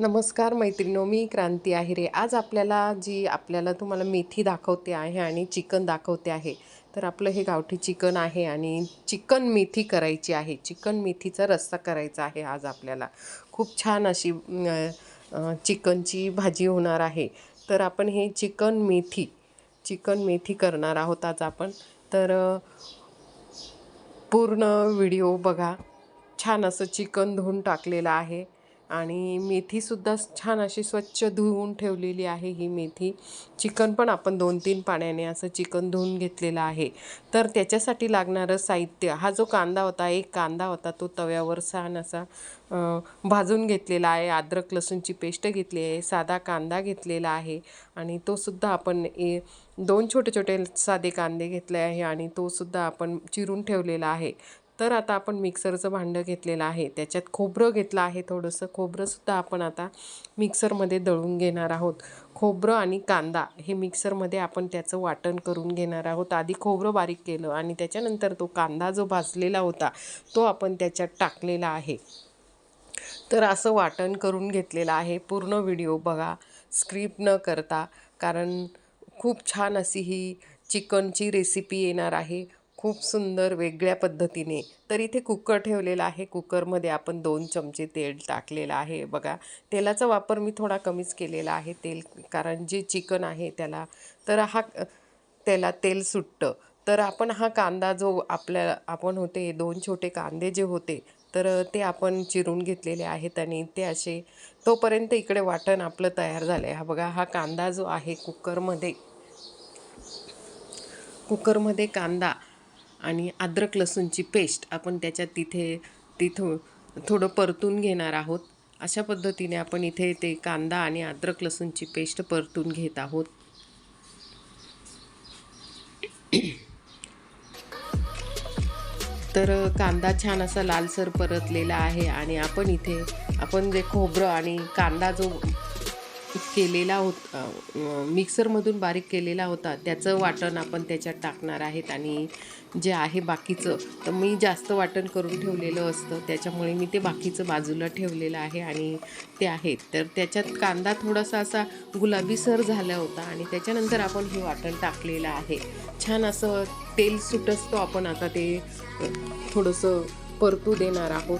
नमस्कार मैत्रिणो मी क्रांती आहे आज आपल्याला जी आपल्याला तुम्हाला मेथी दाखवते आहे आणि चिकन दाखवते आहे तर आपलं हे गावठी चिकन आहे आणि चिकन मेथी करायची आहे. चिकन मेथीचा रस्सा करायचा आहे आज आपल्याला. खूप छान अशी चिकनची भाजी होणार आहे. तर आपण हे चिकन मेथी चिकन मेथी करणार आहोत आज आपण. तर पूर्ण व्हिडिओ बघा. छान असं चिकन धुवून टाकलेलं आहे. आणि मेथीसुद्धा छान अशी स्वच्छ धुवून ठेवलेली आहे ही मेथी. चिकन पण आपण दोन तीन पाण्याने असं चिकन धुवून घेतलेलं आहे. तर त्याच्यासाठी लागणारं साहित्य हा जो कांदा होता एक कांदा होता तो तव्यावर छान असा भाजून घेतलेला आहे. अद्रक लसूणची पेस्ट घेतली आहे साधा कांदा घेतलेला आहे आणि तो सुद्धा आपण ए दोन छोटे छोटे साधे कांदे घेतले आहे आणि तो सुद्धा आपण चिरून ठेवलेला आहे. तर आता आपण मिक्सरचं भांडं घेतलेलं आहे. त्याच्यात खोबरं घेतलं आहे थोडंसं. खोबरंसुद्धा आपण आता मिक्सरमध्ये दळून घेणार आहोत. खोबरं आणि कांदा हे मिक्सरमध्ये आपण त्याचं वाटण करून घेणार आहोत. आधी खोबरं बारीक केलं आणि त्याच्यानंतर तो कांदा जो भाजलेला होता तो आपण त्याच्यात टाकलेला आहे. तर असं वाटण करून घेतलेलं आहे. पूर्ण व्हिडिओ बघा. स्क्रिप्ट न करता कारण खूप छान अशी ही चिकनची रेसिपी येणार आहे. खूप सुंदर वेगळ्या पद्धतीने. तर इथे कुकर ठेवलेला आहे. कुकरमध्ये आपण दोन चमचे तेल टाकलेलं आहे. बघा तेलाचा वापर मी थोडा कमीच केलेला आहे. तेल कारण जे चिकन आहे त्याला तर हा त्याला तेल सुटतं. तर आपण हा कांदा जो आपल्या आपण होते दोन छोटे कांदे जे होते तर ते आपण चिरून घेतलेले आहेत आणि ते असे तोपर्यंत इकडे वाटण आपलं तयार झालं आहे हा बघा हा कांदा जो आहे कुकरमध्ये कुकरमध्ये कांदा आणि अद्रक लसूणची पेस्ट आपण त्याच्यात तिथे तिथं थोडं परतून घेणार आहोत. अशा पद्धतीने आपण इथे ते कांदा आणि अद्रक लसूणची पेस्ट परतून घेत आहोत. तर कांदा छान असा लालसर परतलेला आहे आणि आपण इथे आपण जे खोबरं आणि कांदा जो केलेला होत मिक्सरमधून बारीक केलेला होता. त्याचं वाटण आपण त्याच्यात टाकणार आहेत आणि जे आहे बाकीचं तर मी जास्त वाटण करून ठेवलेलं असतं. त्याच्यामुळे मी ते बाकीचं बाजूला ठेवलेलं आहे आणि ते आहे तर त्याच्यात कांदा थोडासा असा गुलाबीसर झाला होता आणि त्याच्यानंतर आपण हे वाटण टाकलेलं आहे. छान असं तेल सुटसतो आपण. आता ते थोडंसं परतू देणार आहोत.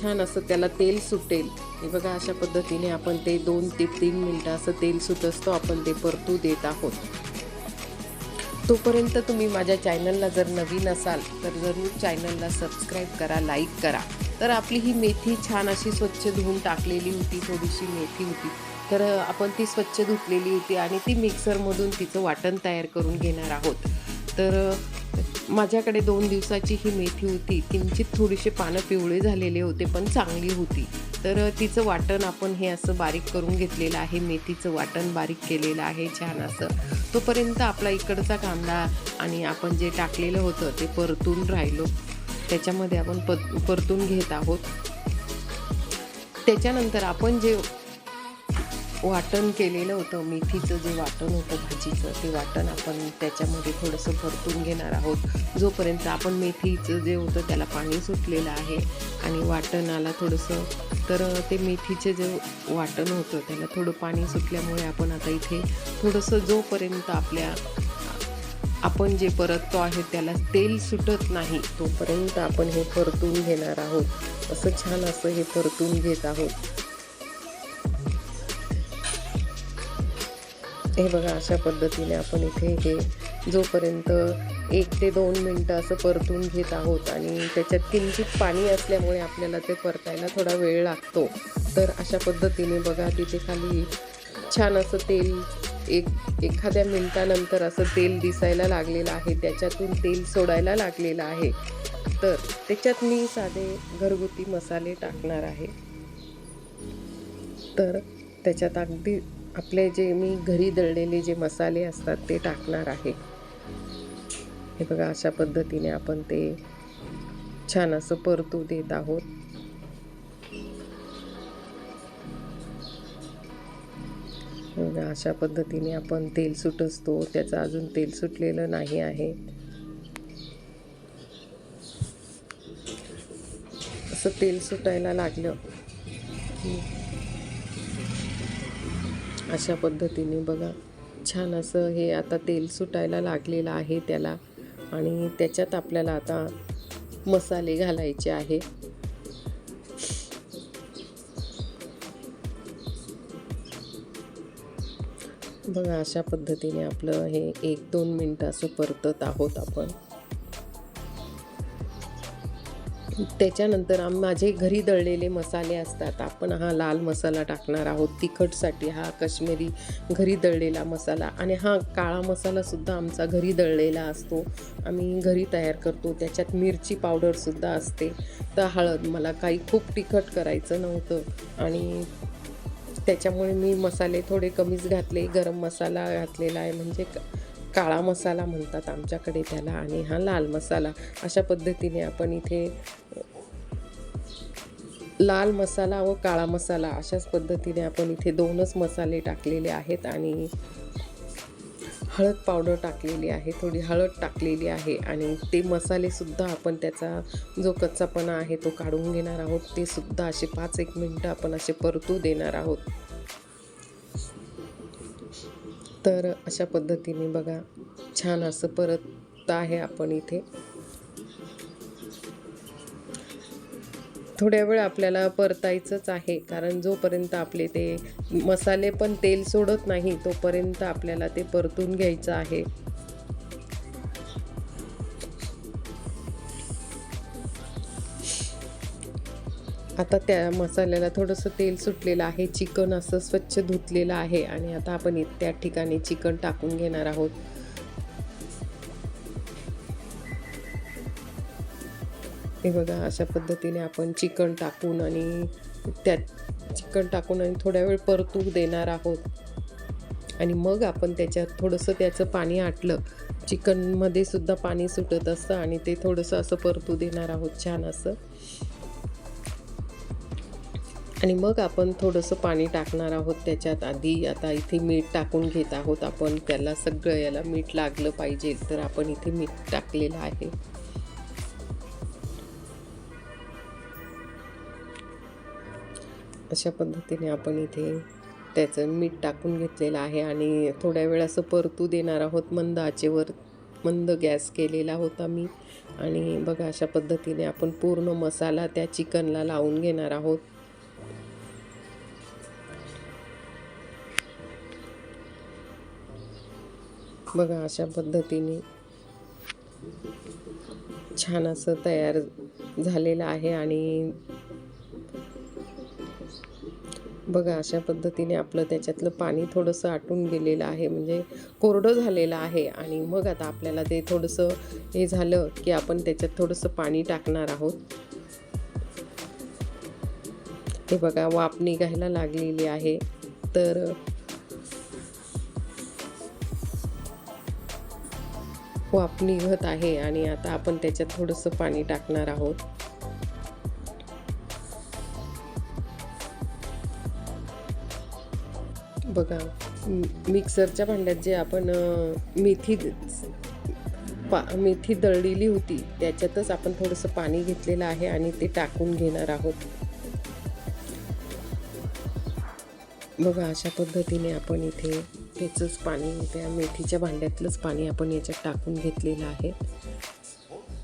छान असं त्याला तेल सुटेल. हे बघा अशा पद्धतीने आपण ते दोन ते तीन मिनटं असं तेल सुटसतो आपण ते परतू देत आहोत. तोपर्यंत तुम्ही माझ्या चॅनलला जर नवीन असाल तर जरूर चॅनलला सबस्क्राईब करा लाईक करा. तर आपली ही मेथी छान अशी स्वच्छ धुवून टाकलेली होती थोडीशी मेथी होती. तर आपण ती स्वच्छ धुतलेली होती आणि ती मिक्सरमधून तिचं वाटण तयार करून घेणार आहोत. तर माझ्याकडे दोन दिवसाची ही मेथी होती. किंचित थोडीशी पानं पिवळे झालेले होते पण चांगली होती. तर तिचं वाटण आपण हे असं बारीक करून घेतलेलं आहे. मेथीचं वाटण बारीक केलेलं आहे छान असं. तोपर्यंत आपला इकडचा कांदा आणि आपण जे टाकलेलं होतं ते परतून राहिलो. त्याच्यामध्ये आपण प परतून घेत आहोत. त्याच्यानंतर आपण जे वाटण केलेलं होतं मेथीचं जे वाटण होतं भाजीचं ते वाटण आपण त्याच्यामध्ये थोडंसं परतून घेणार आहोत. जोपर्यंत आपण मेथीचं जे होतं त्याला पाणी सुटलेलं आहे आणि वाटणाला थोडंसं तर ते मेथीचे जे वाटण होतं त्याला थोडं पाणी सुटल्यामुळे आपण आता इथे थोडंसं जोपर्यंत आपल्या आपण जे परततो आहे त्याला तेल सुटत नाही तोपर्यंत आपण हे परतून घेणार आहोत. असं छान असं हे परतून घेत आहोत. हे बघा अशा पद्धतीने आपण इथे हे जोपर्यंत एक ते दोन मिनटं असं परतून घेत आहोत आणि त्याच्यात किंचित पाणी असल्यामुळे आपल्याला ते परतायला थोडा वेळ लागतो तर अशा पद्धतीने बघा तिथे खाली छान असं तेल एक एखाद्या मिनटानंतर असं तेल दिसायला लागलेलं आहे त्याच्यातून तेल सोडायला लागलेलं आहे. तर त्याच्यात मी साधे घरगुती मसाले टाकणार आहे. तर त्याच्यात अगदी आपले जे मी घरी दळलेले जे मसाले असतात ते टाकणार आहे. हे बघा अशा पद्धतीने आपण ते छान असं परतू देत आहोत. बघा अशा पद्धतीने आपण तेल सुट असतो त्याचं अजून तेल सुटलेलं नाही आहे. असं तेल सुटायला लागलं. अशा पद्धतीने बघा. छान असं हे आता तेल सुटायला लागलेलं आहे त्याला. आणि त्याच्यात आपल्याला आता मसाले घालायचे आहे. बघा अशा पद्धतीने आपलं हे एक दोन मिनटं असं परतत आहोत आपण. त्याच्यानंतर आम माझे घरी दळलेले मसाले असतात. आपण हा लाल मसाला टाकणार आहोत. तिखटसाठी हा काश्मीरी घरी दळलेला मसाला आणि हा काळा मसालासुद्धा आमचा घरी दळलेला असतो. आम्ही घरी तयार करतो. त्याच्यात मिरची पावडरसुद्धा असते. तर हळद मला काही खूप तिखट करायचं नव्हतं आणि त्याच्यामुळे मी मसाले थोडे कमीच घातले. गरम मसाला घातलेला आहे म्हणजे क- काळा मसाला म्हणतात आमच्याकडे त्याला आणि हा लाल मसाला. अशा पद्धतीने आपण इथे लाल मसाला व काळा मसाला अशाच पद्धतीने आपण इथे दोनच मसाले टाकलेले आहेत आणि हळद पावडर टाकलेली आहे थोडी हळद टाकलेली आहे आणि ते मसालेसुद्धा आपण त्याचा जो कच्चापणा आहे तो काढून घेणार आहोत. ते सुद्धा असे पाच एक मिनटं आपण असे परतू देणार आहोत. तर अशा पद्धतीने बघा छान असं परत आहे आपण इथे. थोड्या वेळ आपल्याला परतायचंच आहे. कारण जोपर्यंत आपले ते मसाले पण तेल सोडत नाही तोपर्यंत आपल्याला ते परतून घ्यायचं आहे. आता त्या मसाल्याला थोडंसं तेल सुटलेलं आहे. चिकन असं स्वच्छ धुतलेलं आहे. आणि आता आपण त्या ठिकाणी चिकन टाकून घेणार आहोत. हे बघा अशा पद्धतीने आपण चिकन टाकून आणि त्यात चिकन टाकून आणि थोड्या वेळ परतू देणार आहोत. आणि मग आपण त्याच्यात थोडंसं त्याचं पाणी आटलं चिकनमध्ये सुद्धा पाणी सुटत असतं आणि ते थोडंसं असं परतू देणार आहोत छान असं. आणि मग आपण थोडंसं पाणी टाकणार आहोत त्याच्यात. आधी आता इथे मीठ टाकून घेत आहोत आपण. त्याला सगळं याला मीठ लागलं पाहिजे तर आपण इथे मीठ टाकलेलं आहे. अशा पद्धतीने आपण इथे त्याचं मीठ टाकून घेतलेलं आहे आणि थोड्या वेळ असं परतू देणार आहोत. मंद आचेवर मंद गॅस केलेला होता मी. आणि बघा अशा पद्धतीने आपण पूर्ण मसाला त्या चिकनला लावून घेणार आहोत. बघा अशा पद्धतीने छान असं तयार झालेलं आहे आणि बघा अशा पद्धतीने आपलं त्याच्यातलं पाणी थोडंसं आटून गेलेलं आहे म्हणजे कोरडं झालेलं आहे. आणि मग आता आपल्याला ते थोडंसं हे झालं की आपण त्याच्यात थोडंसं पाणी टाकणार आहोत. हे बघा वाफ निघायला लागलेली आहे. तर वाफ निघत आहे आणि आता आपण त्याच्यात थोडंसं पाणी टाकणार आहोत. बघा मिक्सरच्या भांड्यात जे आपण मेथी पा मेथी दळलेली होती त्याच्यातच आपण थोडंसं पाणी घेतलेलं आहे आणि ते टाकून घेणार आहोत. बघा अशा पद्धतीने आपण इथे त्याचंच पाणी त्या मेथीच्या भांड्यातलंच पाणी आपण याच्यात टाकून घेतलेलं आहे.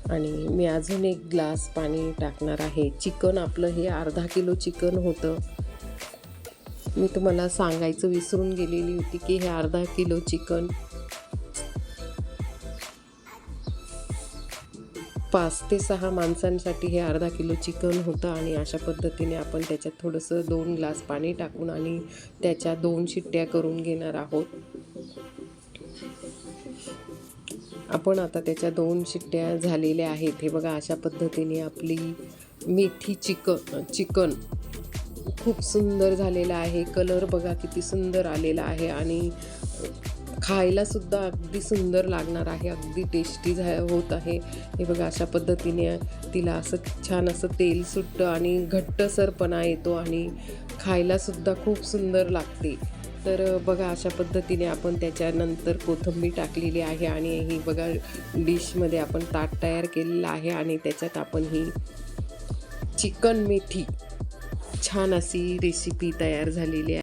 आणि मी अजून एक ग्लास पाणी टाकणार आहे. चिकन आपलं हे अर्धा किलो चिकन होतं. मी तुम्हाला सांगायचं विसरून गेलेली होती की हे अर्धा किलो चिकन पाच ते सहा माणसांसाठी हे अर्धा किलो चिकन होतं आणि अशा पद्धतीने आपण त्याच्यात थोडंसं दोन ग्लास पाणी टाकून आणि त्याच्या दोन शिट्ट्या करून घेणार आहोत. आपण आता त्याच्या दोन शिट्ट्या झालेल्या आहेत. हे बघा अशा पद्धतीने आपली मेथी चिकन चिकन खूप सुंदर झालेला आहे. कलर बघा किती सुंदर आलेला आहे आणि खायला सुद्धा अगदी सुंदर लागणार आहे. अगदी टेस्टी झा होत आहे. हे बघा अशा पद्धतीने तिला असं छान असं तेल सुटतं आणि घट्टसरपणा येतो आणि खायलासुद्धा खूप सुंदर लागते. तर बघा अशा पद्धतीने आपण त्याच्यानंतर कोथिंबीर टाकलेली आहे आणि ही बघा डिशमध्ये आपण ताट तयार केलेलं आहे आणि त्याच्यात आपण ही चिकन मेथी छान अशी रेसिपी तयार झालेली आहे.